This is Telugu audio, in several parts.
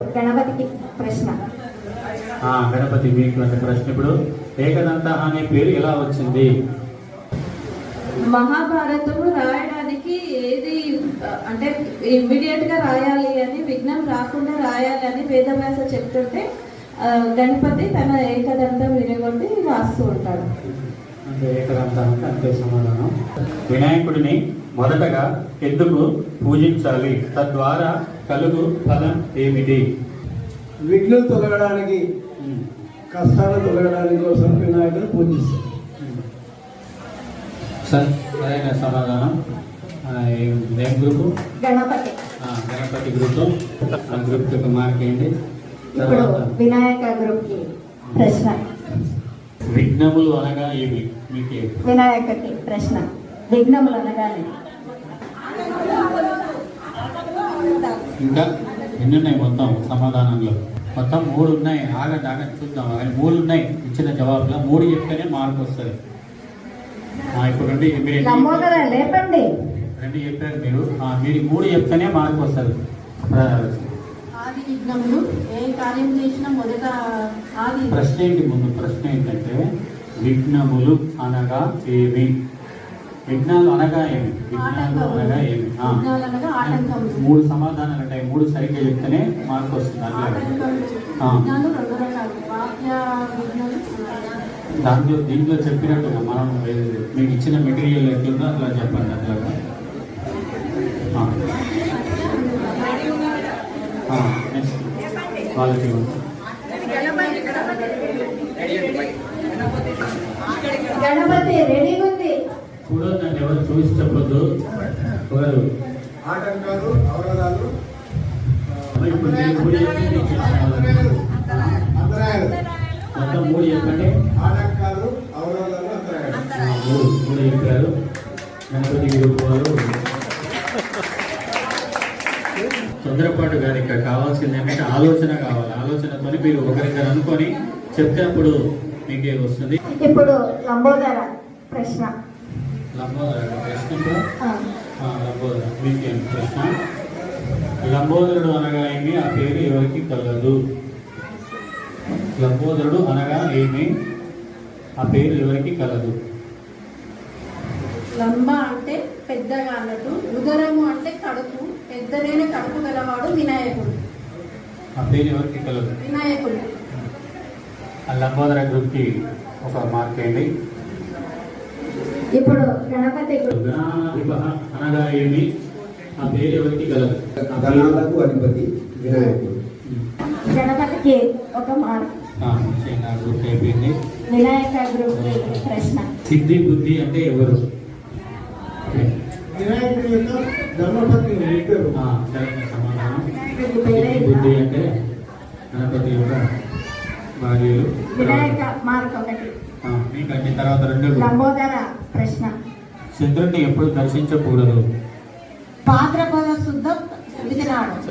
గణపతికి ప్రశ్న. ఆ, గణపతి మీకు అంటే ప్రశ్న ఇప్పుడు. ఏకదంత అనే పేరు ఎలా వచ్చింది? మహాభారతము రాయడానికి ఏది అంటే ఇమ్మీడియట్గా రాయాలి అని విఘ్నం రాకుండా రాయాలి అని వేదవ్యాస చెప్తుంటే గణపతి తన ఏకదంతం విరగొట్టి రాస్తూ ఉంటాడు. అంటే ఏకదంత అంటే అంతే సమాధానం. వినాయకుడిని మొదటగా ఎందుకు పూజించాలి? తద్వారా కలుగు ఫలం ఏమిటి? విఘ్నం తొలగడానికి కష్టాలు తొలగడానికి కోసం వినాయకుడు పూజిస్తారు. సరే సరైన సమాధానం? ఏం గ్రూపు? గణపతి. ఆ, గణపతి గ్రూపు. ఆ గ్రూప్ యొక్క మార్క్ ఏంటి వినాయక గ్రూప్కి ప్రశ్న. విఘ్నములు అనగా ఏమి మీకే. వినాయకకి ప్రశ్న. విఘ్నములు అనగానే ఇంకా ఎన్ని ఉన్నాయి మొత్తం సమాధానంలో? మొత్తం మూడు ఉన్నాయి ఆగండి ఆగండి చూద్దాం. ఆగండి మూడు ఉన్నాయి ఇచ్చిన జవాబులో మూడు చెప్తేనే మార్క్ వస్తుంది. ఇప్పుడు రెండు లేపండి. రెండు చెప్పారు మీరు. ఆ, మీరు మూడు చెప్తేనే మార్క్ వస్తుంది. ఆ, ఆది విఘ్నములు ఏ కార్యం చేసినా మొదట ఆది ప్రశ్న ఏంటి ముందు ప్రశ్న ఏంటంటే విఘ్నములు అనగా ఏమి? విఘ్నాలు అనగా ఏమి విఘ్నాలు అనగా ఏమి ఆ. విఘ్నాలు అనగా ఆటంకములు మూడు సమాధానాలు ఉంటాయి మూడు సరిగ్గా చెప్తేనే మార్క్ వస్తుంది. అట్లా రెండు దాంట్లో దీంట్లో చెప్పినట్టుగా మనం మీకు ఇచ్చిన మెటీరియల్ ఎట్లుందో అట్లా చెప్పండి. అట్లాగా. ఆ, నెక్స్ట్ వాళ్ళకి. గణపతి రెడీగా ఉంది చూడొద్దండి ఎవరు చూసి చెప్పొద్దు. ఎవరు ఆటంకాలు అవరోధాలు మీరు మొత్తం మూడు చెప్పండి. ఆటంకాలు అవరోధాలు అంతరాయాలు. ఆ, మూడు మూడు చెప్పారు. గణపతి గ్రూప్ వారు తొందరపాటు ఇక్కడ కావాల్సింది ఏంటంటే ఆలోచన కావాలి. ఆలోచనతో మీరు ఒకరిద్దరు అనుకొని చెప్తే అప్పుడు మీకే వస్తుంది. ఇప్పుడు లంబోదర ప్రశ్న. లంబోదర ప్రశ్న లంబోదర. మీకేం ప్రశ్న? లంబోదరుడు అనగా ఏమి? ఆ పేరు ఎవరికి కలదు. లంబోదరుడు అనగా ఏమి? ఆ పేరు ఎవరికి కలదు. లంబ అంటే పెద్దగా అన్నట్టు ఉదరము అంటే కడుపు. పెద్దదైన కడుపు గలవాడు వినాయకుడు. ఆ పేరు ఎవరికి కలదు? వినాయకుడు. ఆ లంబోదర గ్రూప్కి ఒక మార్క్ వేయండి. ఇప్పుడు గణపతి అనగా ఏమి ఆ పేరు ఎవరికి కలదు గణాలకు అధిపతి వినాయకుడు. గణపతికి ఒక మార్క్ గ్రూప్ అయిపోయింది. వినాయక గ్రూప్ ప్రశ్న. సిద్ధి బుద్ధి అంటే ఎవరు. వినాయకుడి యొక్క సమాధానం? బుద్ధి అంటే గణపతి యొక్క భార్యలు. వినాయక మార్క్ ఒకటి. తర్వాత రెండు. లంబోదర ప్రశ్న. చంద్రుడిని ఎప్పుడు దర్శించకూడదు? భాద్రపద శుద్ధ చవితి నాడు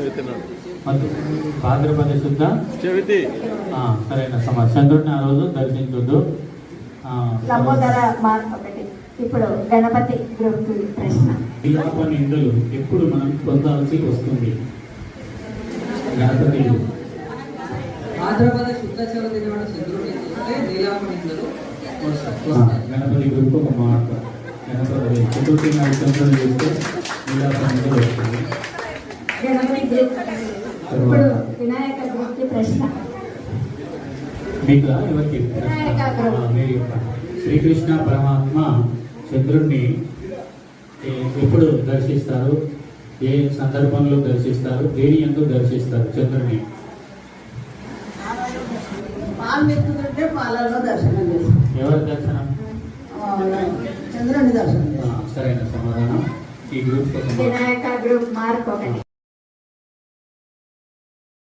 శుద్ధ చవితి. సరైన చంద్రుడిని ఆ రోజు దర్శించొద్దు. లంబోదర ఒకటి. ఇప్పుడు గణపతి ప్రశ్న. ఎప్పుడు మనం పొందాల్సి వస్తుంది? గణపతి. శుద్ధ చవితి నాడు గణపతి గ్రూప్ ఒక మాట గణపతి చతుర్థి నాడు చేస్తే చూస్తే వస్తుంది ఇప్పుడు వినాయక ప్రశ్న మీకు ఎవరికి మీరు చెప్పండి. శ్రీకృష్ణ పరమాత్మ చంద్రుణ్ణి ఎప్పుడు దర్శిస్తారు ఏ సందర్భంలో దర్శిస్తారు దేని ఎందుకు దర్శిస్తారు చంద్రుణ్ణి పాలు మెత్తుతుంటే పాలలో దర్శనం చేస్తాం ఎవరి దర్శనం? చంద్రుని దర్శనం సరైన సమాధానం. ఈ గ్రూప్. వినాయక గ్రూప్ మార్క్ ఒకటి